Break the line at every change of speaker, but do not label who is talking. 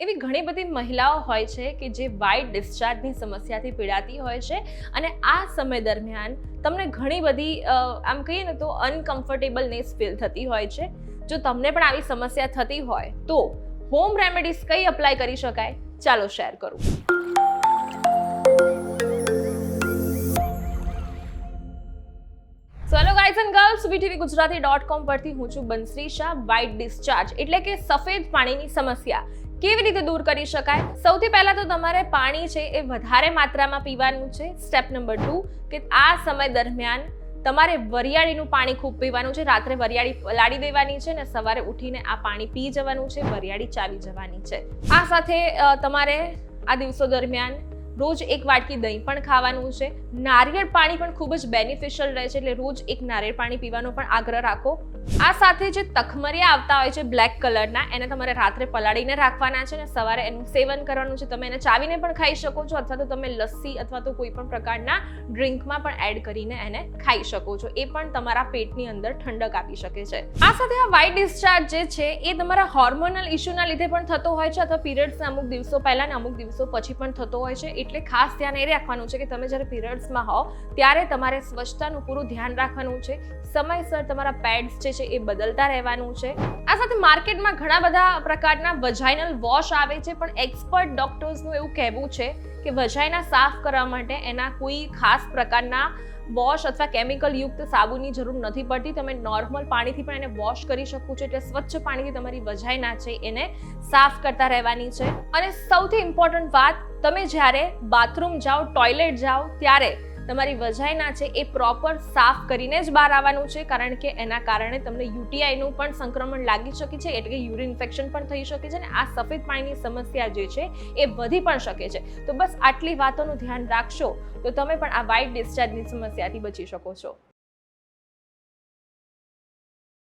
એવી ઘણી બધી મહિલાઓ હોય છે કે જે વાઇટ ડિસ્ચાર્જની સમસ્યાથી પીડાતી હોય છે અને આ સમય દરમિયાન તમને ઘણી બધી આમ કહીએ ને તો અનકમ્ફર્ટેબલનેસ ફીલ થતી હોય છે. જો તમને પણ આવી સમસ્યા થતી હોય તો હોમ રેમેડીઝ કઈ અપ્લાય કરી શકાય? ચાલો શેર કરું. Guys and girls VTV Gujarati dot com પરથી હું છું બંશ્રી શાહ વ્હાઇટ ડિસ્ચાર્જ એટલે કે સફેદ પાણીની સમસ્યા. કેવી રીતે દૂર કરી શકાય? સૌથી પહેલા તો તમારે પાણી છે એ વધારે માત્રામાં પીવાનું છે. સ્ટેપ નંબર ટુ કે આ સમય દરમિયાન તમારે વરિયાળીનું પાણી ખૂબ પીવાનું છે. રાત્રે વરિયાળી પલાળી દેવાની છે ને સવારે ઉઠીને આ પાણી પી જવાનું છે. વરિયાળી ચાવી જવાની છે. આ સાથે તમારે આ દિવસો દરમિયાન રોજ એક વાટકી દહીં પણ ખાવાનું છે. નારિયેળ પાણી પણ ખૂબ જ બેનિફિશિયલ રહે છે એટલે રોજ એક નારિયેળ પાણી પીવાનો પણ આગ્રહ રાખો. આ સાથે જે તખમરિયા આવતા હોય છે બ્લેક કલરના એને તમારે રાત્રે પલાળીને રાખવાના છે અને સવારે એનું સેવન કરવાનું છે. તમે એને ચાવીને પણ ખાઈ શકો છો અથવા તો તમે લસ્સી અથવા તો કોઈ પણ પ્રકારના ડ્રિંકમાં પણ એડ કરીને એને ખાઈ શકો છો. એ પણ તમારા પેટની અંદર ઠંડક આપી શકે છે. આ સાથે આ વાઇટ ડિસ્ચાર્જ જે છે એ તમારા હોર્મોનલ ઇસ્યુના લીધે પણ થતો હોય છે અથવા પીરિયડ્સના અમુક દિવસો પહેલા અને અમુક દિવસો પછી પણ થતો હોય છે. એટલે ખાસ ધ્યાન એ રાખવાનું છે કે તમે જ્યારે પીરિયડ્સમાં હો ત્યારે તમારે સ્વચ્છતાનું પૂરું ધ્યાન રાખવાનું છે. સમયસર તમારા પેડ્સ જે છે એ બદલતા રહેવાનું છે. આ સાથે માર્કેટમાં ઘણા બધા પ્રકારના વજાઇનલ વોશ આવે છે, પણ એક્સપર્ટ ડોક્ટર્સનું એવું કહેવું છે કે વજાઇના સાફ કરવા માટે એના કોઈ ખાસ પ્રકારના વોશ અથવા કેમિકલ યુક્ત સાબુની જરૂર નથી પડતી. તમે નોર્મલ પાણીથી પણ એને વોશ કરી શકો છો. એટલે સ્વચ્છ પાણીથી તમારી વજાઈના છે, એને સાફ કરતા રહેવાની છે. અને સૌથી ઇમ્પોર્ટન્ટ વાત, તમે જ્યારે બાથરૂમ જાઓ ટોયલેટ જાઓ, ત્યારે તમારી વજાઈના છે, એ પ્રોપર સાફ કરીને જ બહાર આવવાનું છે, કારણ કે એના કારણે તમને યુટીઆઈનું પણ સંક્રમણ લાગી શકે છે, એટલે કે યુરિન ઇન્ફેક્શન પણ થઈ શકે છે, અને આ સફેદ પાણીની સમસ્યા જે છે, એ વધી પણ શકે છે. તો બસ આટલી વાતોનું ધ્યાન રાખશો, તો તમે પણ આ વાઇટ ડિસ્ચાર્જની સમસ્યાથી બચી શકો છો.